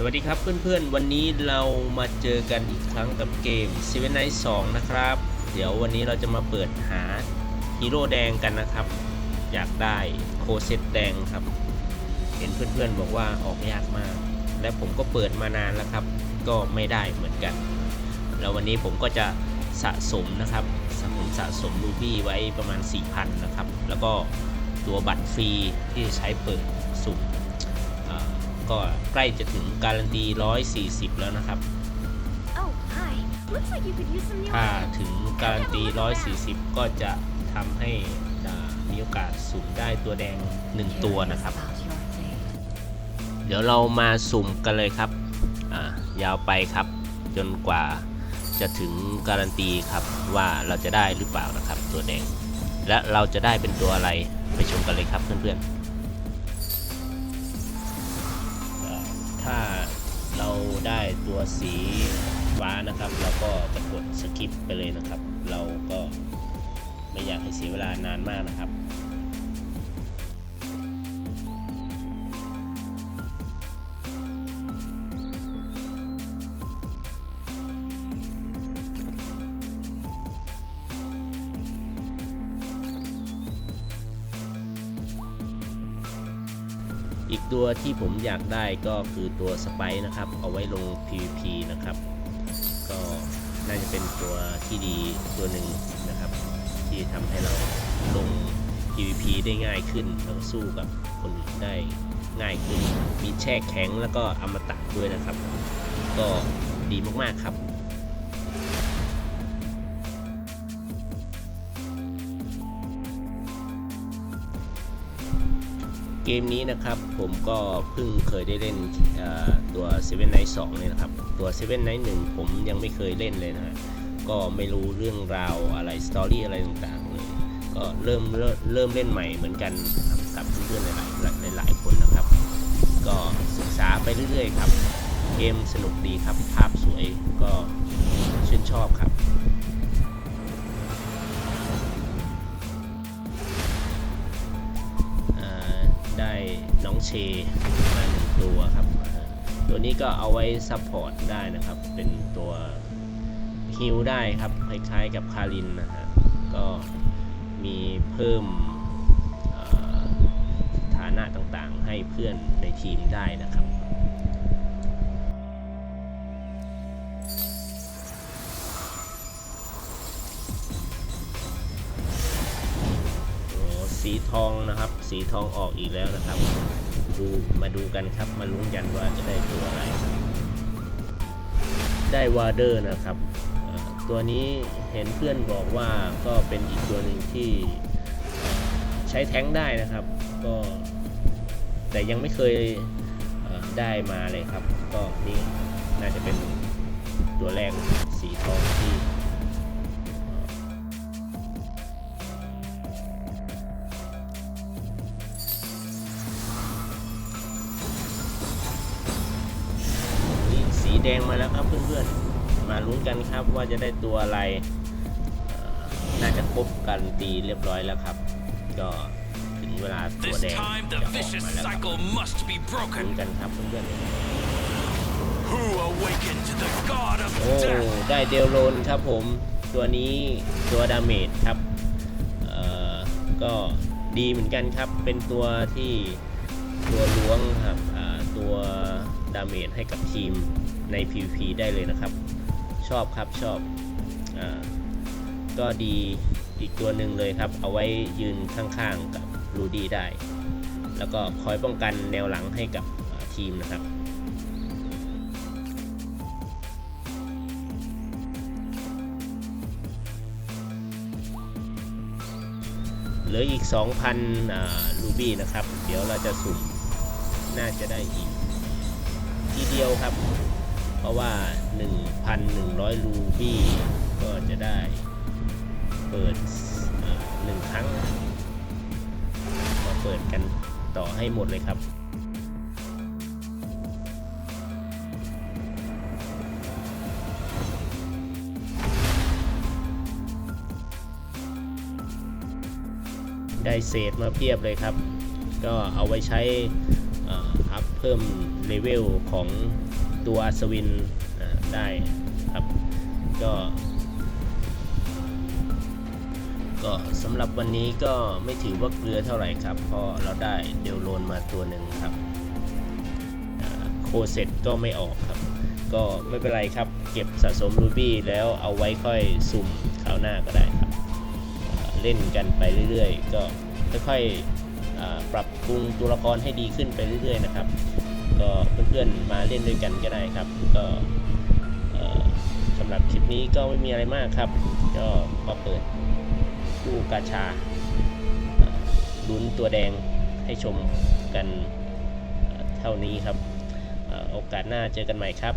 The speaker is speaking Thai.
สวัสดีครับเพื่อนๆ วันนี้เรามาเจอกันอีกครั้งกับเกม Seven Night 2นะครับ เดี๋ยววันนี้เราจะมาเปิดหาฮีโร่แดงกันนะครับ อยากได้โคเซตแดงครับ เห็นเพื่อนๆบอกว่าออกยากมาก และผมก็เปิดมานานแล้วครับ ก็ไม่ได้เหมือนกัน แล้ววันนี้ผมก็จะสะสมนะครับสะสมสะสมรูบี้ไว้ประมาณ 4,000 นะครับ แล้วก็ตัวบัตรฟรีที่ใช้เปิด ก็ใกล้จะถึงการันตี 140 แล้วนะครับ Oh, hi. Looks like you could use some new ถ้า items. ถึงการันตี 140 ก็จะทำให้อ่ามีโอกาสสุ่มได้ตัวแดง 1 ตัวนะครับ เดี๋ยวเรามาสุ่มกันเลยครับอ่ายาวไปครับ จนกว่าจะถึงการันตีครับว่าเราจะได้หรือเปล่านะครับตัวแดง และเราจะได้เป็นตัวอะไรไปชมกันเลยครับเพื่อนๆ ได้ตัวสีฟ้านะครับ เราก็จะกดสกิปไปเลยนะครับ เราก็ไม่อยากให้เสียเวลานานมากนะครับ อีกตัวที่ผมอยากได้ก็คือตัวสไปซ์นะครับ เอาไว้ลง PVP นะครับ ก็น่าจะเป็นตัวที่ดีตัวหนึ่งนะครับ ที่ทำให้เราลง PVP ได้ง่ายขึ้นแล้วก็สู้กับคนอื่นได้ง่ายขึ้น มีแช่แข็งแล้วก็อมตะด้วยนะครับ ก็ดีมากๆครับ เกมนี้นะครับผมก็เพิ่งเคยได้เล่นตัว Seven Night 2เนี่ยนะครับ ตัว Seven Night 1 ผมยังไม่เคยเล่นเลยนะก็ไม่รู้เรื่องราวอะไรสตอรี่อะไรต่างๆเลยก็เริ่มเริ่มเริ่มเล่นใหม่เหมือนกันกับเพื่อนๆหลายๆหลายๆคนนะครับ ก็ศึกษาไปเรื่อยๆครับ เกมสนุกดีครับภาพสวยก็ชื่นชอบครับ น้องเชมาหนึ่งตัวครับ ตัวนี้ก็เอาไว้ซัพพอร์ตได้นะครับ เป็นตัวฮิลได้ครับ คล้ายๆกับคารินนะฮะ ก็มีเพิ่มฐานะต่างๆ ให้เพื่อนในทีมได้นะครับ ทองนะครับ สีทองออกอีกแล้วนะครับ ดูมาดูกันครับ มาลุ้นกันว่าจะได้ตัวอะไร ได้วาเดอร์นะครับ ตัวนี้เห็นเพื่อนบอกว่าก็เป็นอีกตัวหนึ่งที่ใช้แท้งได้นะครับ ก็แต่ยังไม่เคยได้มาเลยครับ ก็นี่น่าจะเป็นตัวแรกสีทองที่ แดงมาแล้วครับเพื่อนๆ มาลุ้นกันครับว่าจะได้ตัวอะไรเอ่อน่าจะครบการนตีเรียบร้อยแล้วครับ ก็ถึงเวลาตัว This แดง time จะ the ออก vicious มาแล้วครับ cycle must be ลุ้น broken. กันครับเพื่อน Who awakened to the god of ๆโอ้ death? ได้เดลโลนครับผม ตัวนี้ตัวดาเมจครับเอ่อก็ดีเหมือนกันครับ เป็นตัวที่ตัวล้วงครับอ่าตัว ดาเมจให้กับทีมใน PVP ได้เลยนะครับ ชอบครับชอบอก็ดีอีกตัวหนึ่งเลยครับ เอาไว้ยืนข้างๆกับรูดี้ได้ แล้วก็คอยป้องกันแนวหลังให้กับทีมนะครับเหลืออีก 2,000อ่ารูบี้นะครับ เดี๋ยวเราจะสุ่ม น่าจะได้อีก ทีเดียวครับ เพราะว่า 1,100 รูบี้ก็จะได้เปิดหนึ่งครั้งมาเปิดกันต่อให้หมดเลยครับได้เศษมาเพียบเลยครับ ก็เอาไว้ใช้ อัพเพิ่มเลเวลของตัวอัศวินได้ครับก็ก็สำหรับวันนี้ก็ไม่ถือว่าเกลือเท่าไหร่ครับ เพราะเราได้เดลโลนมาตัวหนึ่งครับโคเซ็ตก็ไม่ออกครับ ก็ไม่เป็นไรครับ เก็บสะสมรูบี้แล้วเอาไว้ค่อยสุ่มคราวหน้าก็ได้ครับ เล่นกันไปเรื่อยๆ ก็ค่อยๆ ปรับปรุงตัวละครให้ดีขึ้นไปเรื่อยๆนะครับ ก็เพื่อนๆมาเล่นด้วยกันก็ได้ครับ ก็สำหรับคลิปนี้ก็ไม่มีอะไรมากครับ ก็มาเปิดตู้กาชาลุ้นตัวแดงให้ชมกันเท่านี้ครับ โอกาสหน้าเจอกันใหม่ครับ